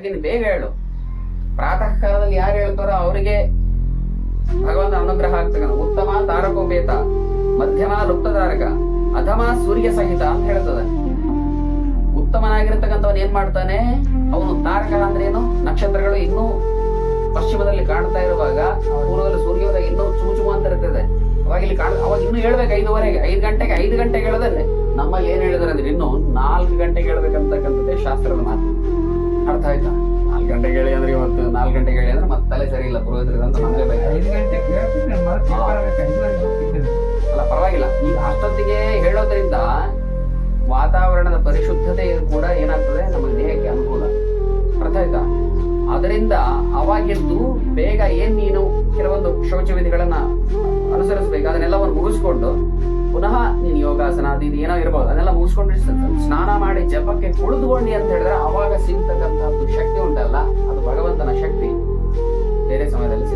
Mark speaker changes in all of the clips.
Speaker 1: ಬೇಗ ಹೇಳು. ಪ್ರಾತಃ ಕಾಲದಲ್ಲಿ ಯಾರು ಹೇಳ್ತಾರೋ ಅವರಿಗೆ ಭಗವಂತ ಅನುಗ್ರಹ ಆಗ್ತಕ್ಕ ಉತ್ತಮ ತಾರಕೋಪೇತ, ಮಧ್ಯಮ ಲುಪ್ತಧಾರಕ, ಅಧಮ ಸೂರ್ಯ ಸಹಿತ ಅಂತ ಹೇಳ್ತದೆ. ಉತ್ತಮನಾಗಿರ್ತಕ್ಕಂಥವನ್ ಏನ್ ಮಾಡ್ತಾನೆ? ಅವನು ತಾರಕ ಅಂದ್ರೆ ಏನು? ನಕ್ಷತ್ರಗಳು ಇನ್ನೂ ಪಶ್ಚಿಮದಲ್ಲಿ ಕಾಣ್ತಾ ಇರುವಾಗ, ಪೂರ್ವದಲ್ಲಿ ಸೂರ್ಯೋದಯ ಇನ್ನೂ ಚೂಚು ಅಂತ ಇರ್ತದೆ. ಅವಾಗ ಇಲ್ಲಿ ಕಾಣ ಅವಾಗ ಇನ್ನೂ ಹೇಳ್ಬೇಕು ಐದುವರೆಗೆ, ಐದು ಗಂಟೆಗೆ ಐದು ಗಂಟೆಗೆ ಹೇಳದಲ್ಲೇ ನಮ್ಮಲ್ಲಿ ಏನ್ ಹೇಳಿದಾರೆ ಅಂದ್ರೆ, ಇನ್ನು ಗಂಟೆಗೆ ಹೇಳಿ ಅಂದ್ರೆ ಇವತ್ತು ನಾಲ್ಕು ಗಂಟೆಗೆ ಹೇಳಿ ಅಂದ್ರೆ ಮತ್ತೆ ತಲೆ ಸರಿ ಇಲ್ಲ ಪುರೋಹಿತರಿಗೆ ಅಂತ ನಮಗೆ
Speaker 2: ಗಂಟೆ
Speaker 1: ಅಲ್ಲ ಪರವಾಗಿಲ್ಲ. ಈಗ ಅಷ್ಟೊತ್ತಿಗೆ ಹೇಳೋದ್ರಿಂದ ವಾತಾವರಣದ ಪರಿಶುದ್ಧತೆ ಕೂಡ ಏನಾಗ್ತದೆ? ನಮ್ಮ ದೇಹಕ್ಕೆ ಅನುಕೂಲ. ಅರ್ಥ ಆಯ್ತಾ? ಅದರಿಂದ ಅವಾಗೆದ್ದು ಬೇಗ ಏನ್ ನೀನು ಕೆಲವೊಂದು ಶೌಚ ವಿಧಿಗಳನ್ನ ಅನುಸರಿಸಬೇಕು. ಅದನ್ನೆಲ್ಲವನ್ನು ಮುಗಿಸ್ಕೊಂಡು ಪುನಃ ನೀನು ಯೋಗಾಸನ ಅದು ಇದು ಏನೋ ಇರ್ಬೋದು. ಅದನ್ನೆಲ್ಲ ಮುಗಿಸ್ಕೊಂಡು ಸ್ನಾನ ಮಾಡಿ ಜಪಕ್ಕೆ ಕುಳಿದುಕೊಂಡಿ ಅಂತ ಹೇಳಿದ್ರೆ ಅವಾಗ ಸಿಗ್ತಕ್ಕಂಥದ್ದು ಶಕ್ತಿ.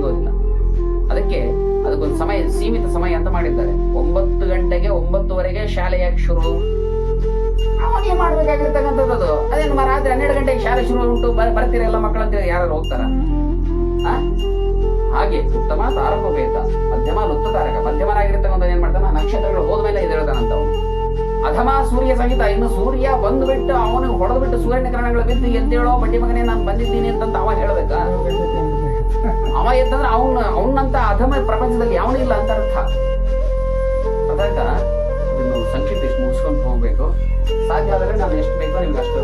Speaker 1: ಸಿಗೋದಿಲ್ಲ ಅದಕ್ಕೆ ಅದಕ್ಕೊಂದು ಸಮಯ, ಸೀಮಿತ ಸಮಯ ಅಂತ ಮಾಡಿದ್ದಾರೆ. ಒಂಬತ್ತು ಗಂಟೆಗೆ ಒಂಬತ್ತುವರೆಗೆ ಶಾಲೆ ಯಾಕೆ ಶುರು? ಅವನಿಗೆ ಮಾಡ್ಬೇಕಾಗಿರ್ತಕ್ಕಂಥದ್ದು ಅದು. ಅದೇನು ರಾತ್ರಿ ಹನ್ನೆರಡು ಗಂಟೆಗೆ ಶಾಲೆ ಶುರು ಉಂಟು ಬರ್ತೀರಲ್ಲ ಮಕ್ಕಳು ಅಂತ ಯಾರು ಹೋಗ್ತಾರ? ಹಾಗೆ ಉತ್ತಮ ತಾರಕೋಪೇತ ಮಧ್ಯಮ ಲುಪ್ತ ತಾರಕ. ಮಧ್ಯಮನಾಗಿರ್ತಕ್ಕಂಥ ಏನ್ ಮಾಡ್ತಾನ? ನಕ್ಷತ್ರಗಳು ಹೋದ್ಮೇಲೆ ಅವನು ಅಧಮ ಸೂರ್ಯ ಸಹಿತ, ಇನ್ನು ಸೂರ್ಯ ಬಂದ್ಬಿಟ್ಟು ಅವನಿಗೆ ಹೊಡೆದ್ಬಿಟ್ಟು ಸೂರ್ಯನ ಕಿರಣಗಳು ಬಿದ್ದು ಹೇಳೋ ಬಡ್ಡಿ ಮಗನೇ ನಾನು ಬಂದಿದ್ದೀನಿ ಅಂತ ಅವ ಹೇಳ್ಬೇಕಾ? ಅವ ಎದ್ದಂದ್ರೆ ಅವನ, ಅವನಂತ ಅಧಮ ಪ್ರಪಂಚದಲ್ಲಿ ಯಾವನೂ ಇಲ್ಲ ಅಂತ ಅರ್ಥ. ಅದಾಗ ಇದನ್ನು ಸಂಕ್ಷಿಪ್ತ ಇಷ್ಟು ಮುಗಿಸ್ಕೊಂಡು ಹೋಗ್ಬೇಕು. ಸಾಧ್ಯ ಆದರೆ ನಾನು ಎಷ್ಟು ಬೇಕೋ ನಿಮ್ಗೆ ಅಷ್ಟು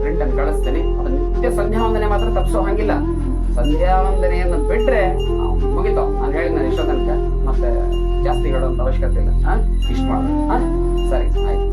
Speaker 1: ಪ್ರಿಂಟ್ ಅನ್ನು ಕಳಿಸ್ತೇನೆ. ಅದು ನಿತ್ಯ ಸಂಧ್ಯಾ ವಂದನೆ ಮಾತ್ರ ತಪ್ಪಿಸೋ ಹಾಗಿಲ್ಲ. ಸಂಧ್ಯಾ ವಂದನೆಯನ್ನು ಬಿಟ್ರೆ ಮುಗಿತು. ನಾನು ಹೇಳಿದ ಇಷ್ಟೋ ತನಕ. ಮತ್ತೆ ಜಾಸ್ತಿ ಹೇಳೋಂಥ ಅವಶ್ಯಕತೆ ಇಲ್ಲ. ಹಾ? ಇಷ್ಟು ಮಾಡೋದು ಸರಿ, ಆಯ್ತು.